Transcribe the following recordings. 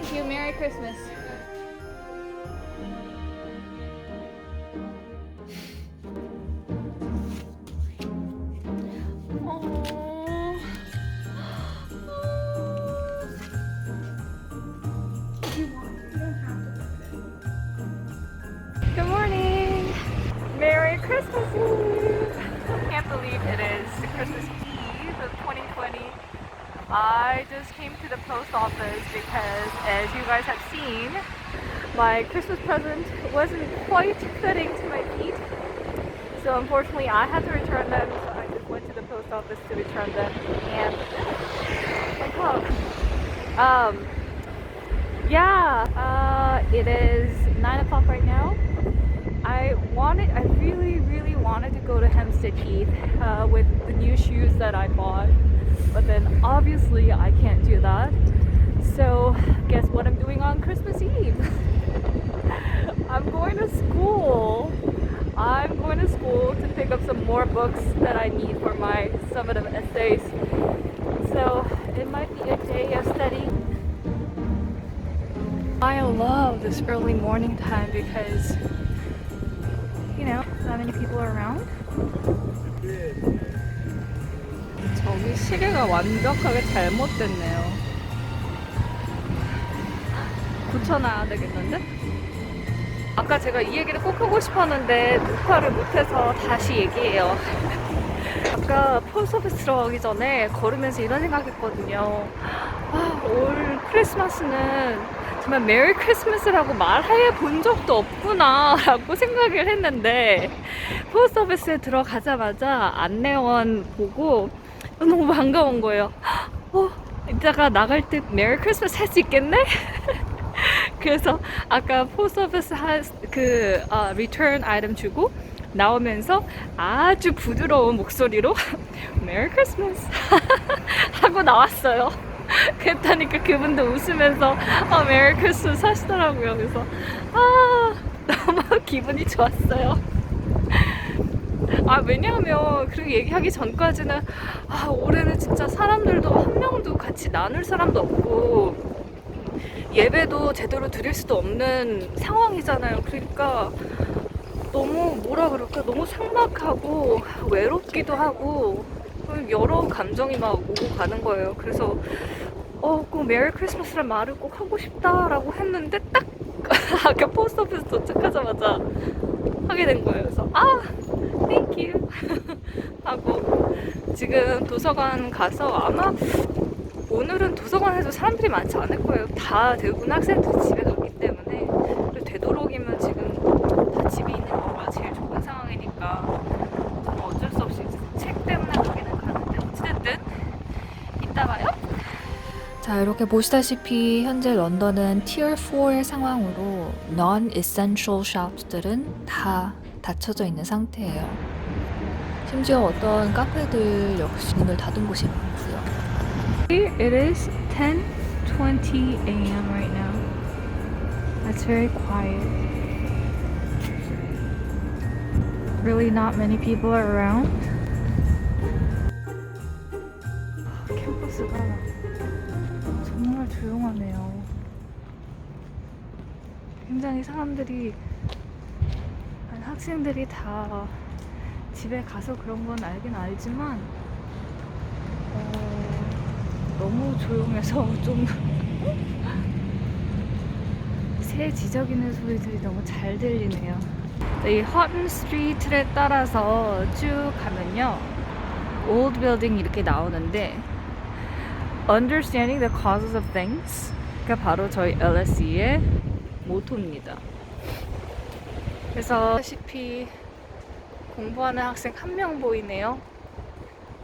Thank you. Merry Christmas. Good morning. Merry Christmas Eve. Can't believe it is Christmas Eve of 2020. I just came to the post office because, as you guys have seen, my Christmas present wasn't quite fitting to my feet. So unfortunately, I had to return them. So I just went to the post office to return them. And my. Um, yeah, uh, it is nine o'clock right now. I wanted, I really, really wanted to go to Hempstead Heath uh, with the new shoes that I bought, but then obviously I can't do that. So, guess what I'm doing on Christmas Eve? I'm going to school. I'm going to school to pick up some more books that I need for my summative essays. So, it might be a day of study. I love this early morning time because you know, not many people are around. 저기 시계가 완벽하게 잘못됐네요. 고쳐놔야 되겠는데? 아까 제가 이 얘기를 꼭 하고 싶었는데 녹화를 못해서 다시 얘기해요. 아까 폴 서비스 들어가기 전에 걸으면서 이런 생각했거든요. 아, 올 크리스마스는 정말 메리 크리스마스라고 말해 본 적도 없구나 라고 생각을 했는데 포스트 오피스에 들어가자마자 안내원 보고 너무 반가운 거예요. 어, 이따가 나갈 때 메리 크리스마스 할 수 있겠네? 그래서 아까 오피스 그 어, 리턴 아이템 주고 나오면서 아주 부드러운 목소리로 메리 크리스마스 하고 나왔어요. 그랬다니까 그분도 웃으면서 아 메리 크리스마스 하시더라고요. 그래서 아 너무 기분이 좋았어요. 아 왜냐하면 그렇게 얘기하기 전까지는 아 올해는 진짜 사람들도 한 명도 같이 나눌 사람도 없고 예배도 제대로 드릴 수도 없는 상황이잖아요. 그러니까 너무 뭐라 그럴까 너무 삭막하고 외롭기도 하고 여러 감정이 막 오고 가는 거예요. 그래서 어, 꼭 메리 크리스마스란 말을 꼭 하고 싶다라고 했는데 딱 아까 포스트 오피스 도착하자마자 하게 된 거예요. 그래서 아, 땡큐 하고 지금 도서관 가서 아마 오늘은 도서관에도 사람들이 많지 않을 거예요. 다 대부분 학생들 집에 갔기 때문에 되도록이면 지금 다 집에 있는 경우가 제일 좋은 상황이니까 뭐 어쩔 수 없이 책 때문에 가기는 가는데 어찌됐든 이따 봐요. 자, 이렇게 보시다시피 현재 런던은 Tier 4의 상황으로 non-essential shops들은 다 닫혀져 있는 상태예요. 심지어 어떤 카페들 역시 문을 닫은 곳이 많고요. It is 10:20 a.m. right now. That's very quiet. Really not many people are around. 캠퍼스가 정말 조용하네요. 굉장히 사람들이 학생들이 다 집에 가서 그런 건 알긴 알지만 어, 너무 조용해서 좀 새 지저귀는 소리들이 너무 잘 들리네요. 이 허튼 스트리트를 따라서 쭉 가면요. Old Building 이렇게 나오는데 Understanding the causes of things가 바로 저희 LSE의 모토입니다. 그래서 다시피 공부하는 학생 한 명 보이네요.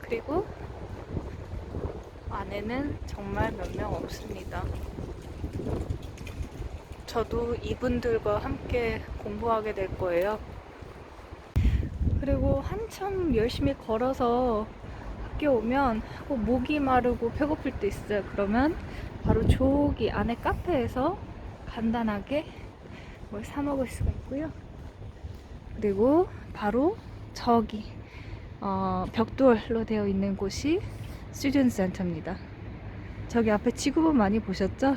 그리고 안에는 정말 몇 명 없습니다. 저도 이분들과 함께 공부하게 될 거예요. 그리고 한참 열심히 걸어서 학교 오면 꼭 목이 마르고 배고플 때 있어요. 그러면 바로 저기 안에 카페에서 간단하게 뭘 사 먹을 수가 있고요. 그리고 바로 저기 어, 벽돌로 되어 있는 곳이 스튜던트 센터입니다. 저기 앞에 지구본 많이 보셨죠?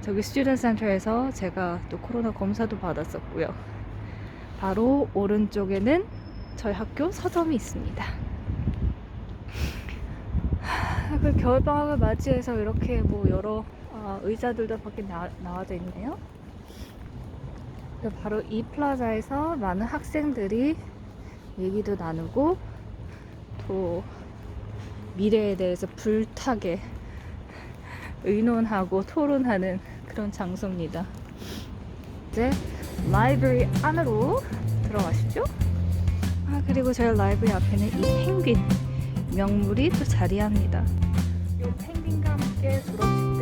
저기 스튜던트 센터에서 제가 또 코로나 검사도 받았었고요. 바로 오른쪽에는 저희 학교 서점이 있습니다. 하, 그 겨울방학을 맞이해서 이렇게 뭐 여러 아, 의자들도 밖에 나, 나와져 있네요. 바로 이 플라자에서 많은 학생들이 얘기도 나누고 또 미래에 대해서 불타게 의논하고 토론하는 그런 장소입니다. 이제 라이브러리 안으로 들어가시죠. 아 그리고 저희 라이브러리 앞에는 이 펭귄 명물이 또 자리합니다. 이 펭귄과 함께 졸업식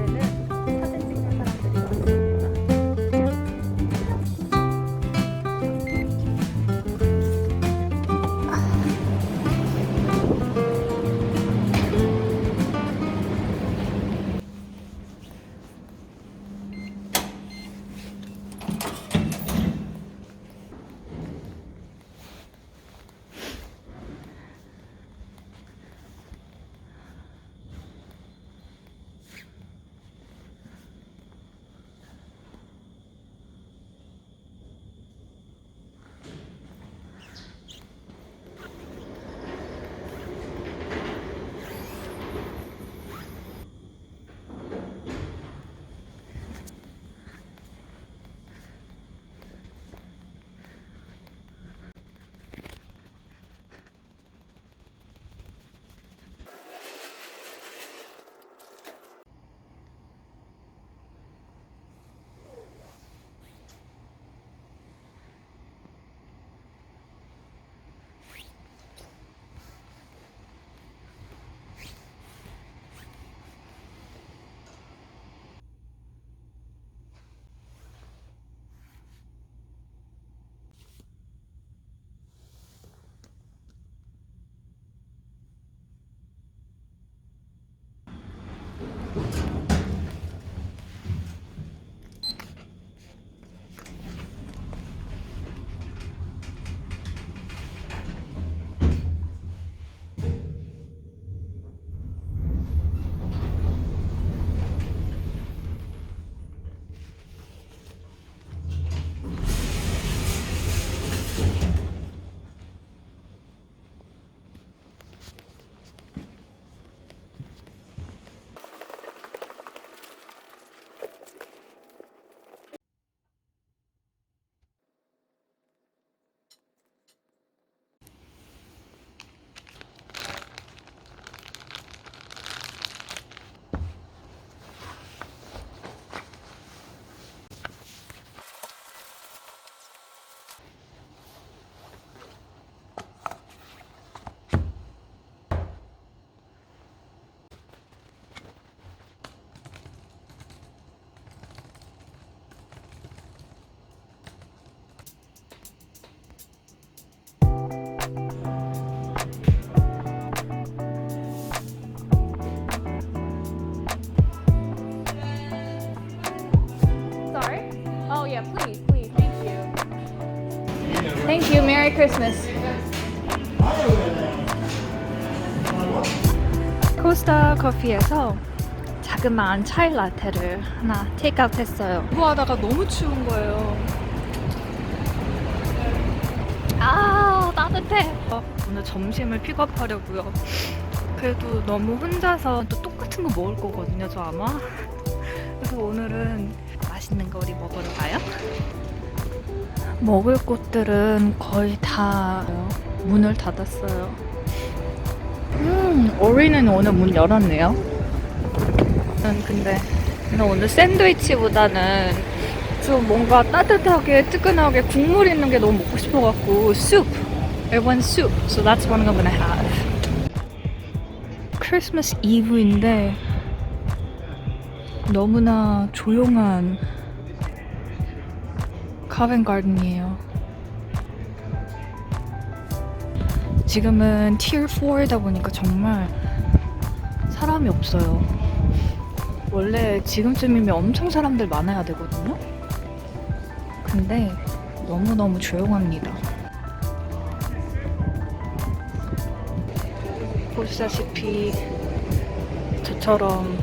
Christmas. 코스타 커피에서 자그마한 차일 라테를 하나 테이크아웃 했어요. 공부하다가 너무 추운 거예요. 아 따뜻해. 어, 오늘 점심을 픽업하려고요. 그래도 너무 혼자서 또 똑같은 거 먹을 거거든요, 저 아마. 그래서 오늘은 맛있는 거 우리 먹으러 가요. 먹을 곳들은 거의 다 문을 닫았어요. 음, 오리는 오늘 문 열었네요. 음, 근데 나 오늘 샌드위치보다는 좀 뭔가 따뜻하게 뜨끈하게 국물 있는 게 너무 먹고 싶어갖고 soup. Want soup. So that's what I'm gonna have. 크리스마스 이브인데 너무나 조용한 카벤 가든이에요. 지금은 티어 4이다 보니까 정말 사람이 없어요. 원래 지금쯤이면 엄청 사람들 많아야 되거든요. 근데 너무너무 조용합니다. 보시다시피 저처럼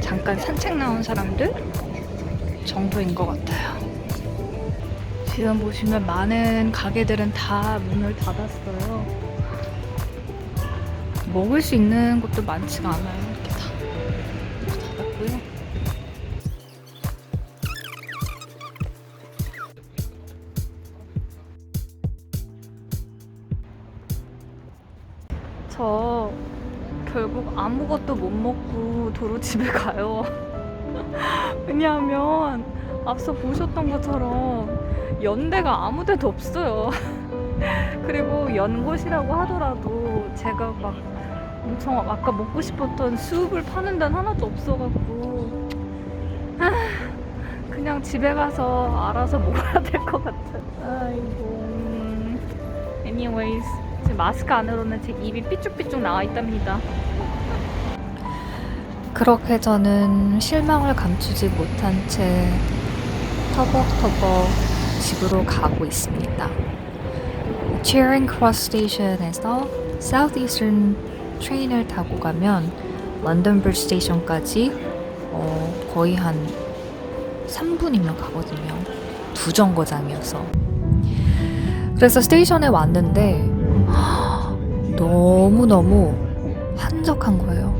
잠깐 산책 나온 사람들 정도인 것 같아요. 지금 보시면 많은 가게들은 다 문을 닫았어요. 먹을 수 있는 곳도 많지가 않아요. 이렇게 다 닫았고요. 저 결국 아무것도 못 먹고 도로 집에 가요. 왜냐하면 앞서 보셨던 것처럼 연대가 아무 데도 없어요. 그리고 연곳이라고 하더라도 제가 막 엄청 아까 먹고 싶었던 수육을 파는 데는 하나도 없어갖고 아, 그냥 집에 가서 알아서 먹어야 될 것 같아요. 아이고. 음, anyways, 제 마스크 안으로는 제 입이 삐쭉삐쭉 나와 있답니다. 그렇게 저는 실망을 감추지 못한 채 터벅터벅 집으로 가고 있습니다. Charing Cross 스테이션에서 Southeastern 트레인을 타고 가면 런던 브리지 스테이션까지 어, 거의 한 3분이면 가거든요. 두 정거장이어서. 그래서 스테이션에 왔는데 너무너무 한적한 거예요.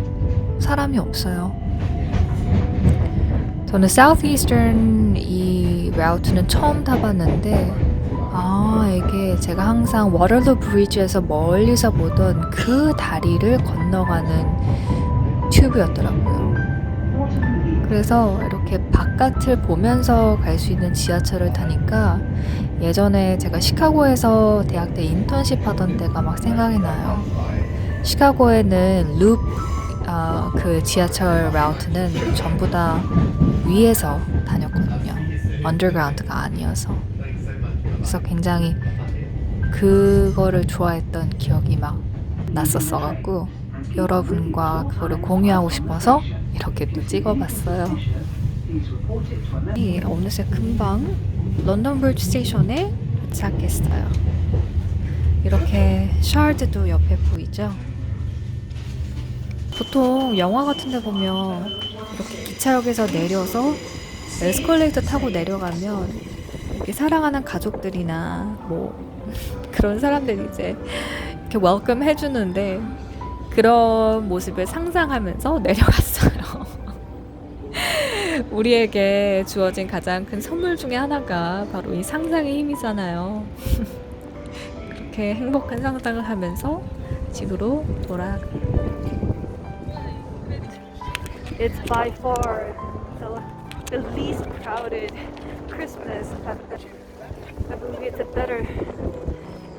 사람이 없어요. 저는 Southeastern 이 라우트는 처음 타봤는데 아 이게 제가 항상 워터루 브리지에서 멀리서 보던 그 다리를 건너가는 튜브였더라고요. 그래서 이렇게 바깥을 보면서 갈 수 있는 지하철을 타니까 예전에 제가 시카고에서 대학 때 인턴십 하던 데가 막 생각이 나요. 시카고에는 룹 아, 그 지하철 라우트는 전부 다 위에서. 언더그라운드가 아니어서. 그래서 굉장히 그거를 좋아했던 기억이 막 났었어 갖고 여러분과 그거를 공유하고 싶어서 이렇게 또 찍어봤어요. 이 어느새 금방 런던 브리지 스테이션에 도착했어요. 이렇게 샤르드도 옆에 보이죠? 보통 영화 같은 데 보면 이렇게 기차역에서 내려서 에스컬레이터 타고 내려가면 이렇게 사랑하는 가족들이나 뭐 그런 사람들이 이제 이렇게 웰컴 해주는데 그런 모습을 상상하면서 내려갔어요. 우리에게 주어진 가장 큰 선물 중에 하나가 바로 이 상상의 힘이잖아요. 그렇게 행복한 상상을 하면서 집으로 돌아 It's by far the, the least crowded Christmas. I believe it's a better,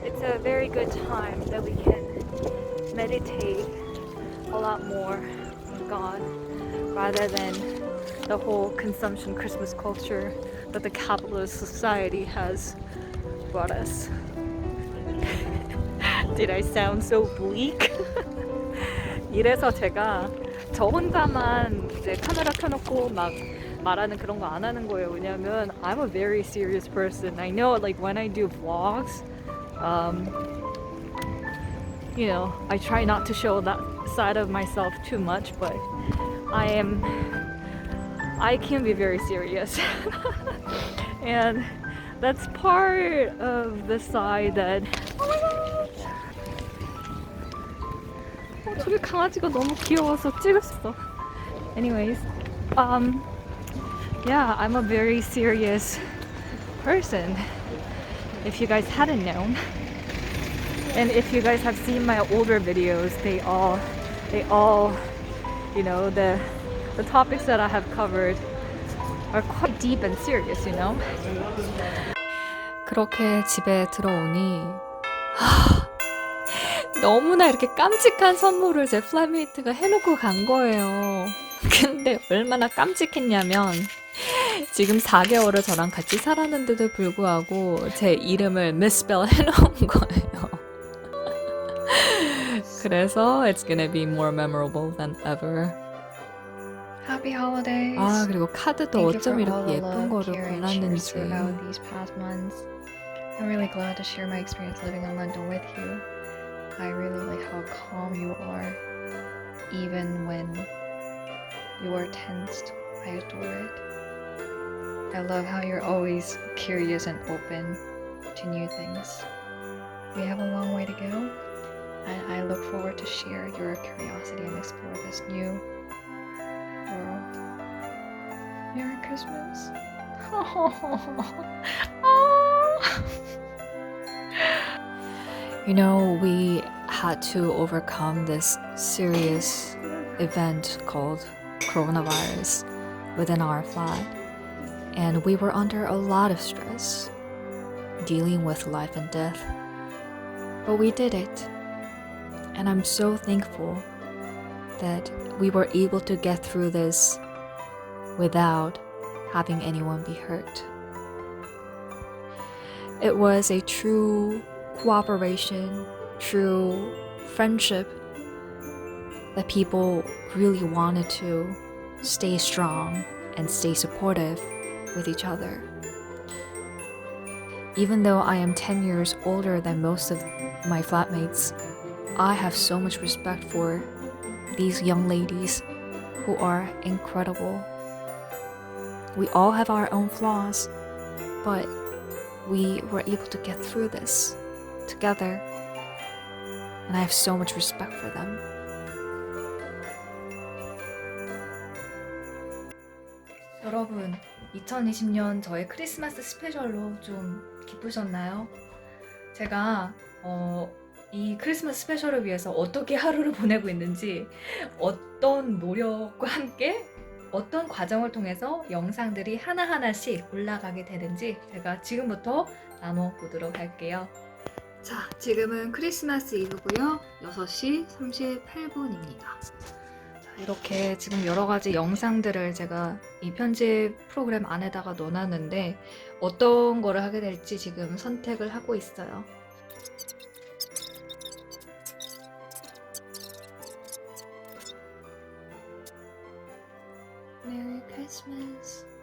it's a very good time that we can meditate a lot more on God rather than the whole consumption Christmas culture that the capitalist society has brought us. Did I sound so bleak? 이래서 제가 저 혼자만 이제 카메라 켜놓고 막 말하는 그런 거 안 하는 거예요. 왜냐면 I'm a very serious person. I know like when I do vlogs, um, you know, I try not to show that side of myself too much, but I am, I can be very serious. and that's part of the side that 어, 저기 강아지가 너무 귀여워서 찍었어. Anyways, um, yeah, I'm a very serious person. If you guys hadn't known, and if you guys have seen my older videos, they all, they all, you know, the the topics that I have covered are quite deep and serious. You know. 그렇게 집에 들어오니 하, 너무나 이렇게 깜찍한 선물을 제 플라이메이트가 해놓고 간 거예요. 근데 얼마나 깜찍했냐면 지금 4개월을 저랑 같이 살았는데도 불구하고 제 이름을 misspell 해놓은 거예요. 그래서 it's gonna be more memorable than ever. Happy holidays. 아 그리고 카드도 어쩜 이렇게 예쁜 거를 골랐는지. I'm really glad to share my experience living in London with you. I really like how calm you are, even when You are tensed. I adore it. I love how you're always curious and open to new things. We have a long way to go, and I look forward to share your curiosity and explore this new world. Merry Christmas. You know, we had to overcome this serious event called coronavirus within our flat, and we were under a lot of stress dealing with life and death. But we did it, and I'm so thankful that we were able to get through this without having anyone be hurt. It was a true cooperation, true friendship that people really wanted to stay strong and stay supportive with each other. Even though I am 10 years older than most of my flatmates, I have so much respect for these young ladies who are incredible. We all have our own flaws, but we were able to get through this together. And I have so much respect for them. 여러분, 2020년 저의 크리스마스 스페셜로 좀 기쁘셨나요? 제가 어, 이 크리스마스 스페셜을 위해서 어떻게 하루를 보내고 있는지 어떤 노력과 함께 어떤 과정을 통해서 영상들이 하나하나씩 올라가게 되는지 제가 지금부터 나눠보도록 할게요. 자, 지금은 크리스마스 이브고요. 6시 38분입니다. 자, 이렇게 지금 여러 가지 영상들을 제가 이 편집 프로그램 안에다가 넣어놨는데 어떤 거를 하게 될지 지금 선택을 하고 있어요. Merry Christmas.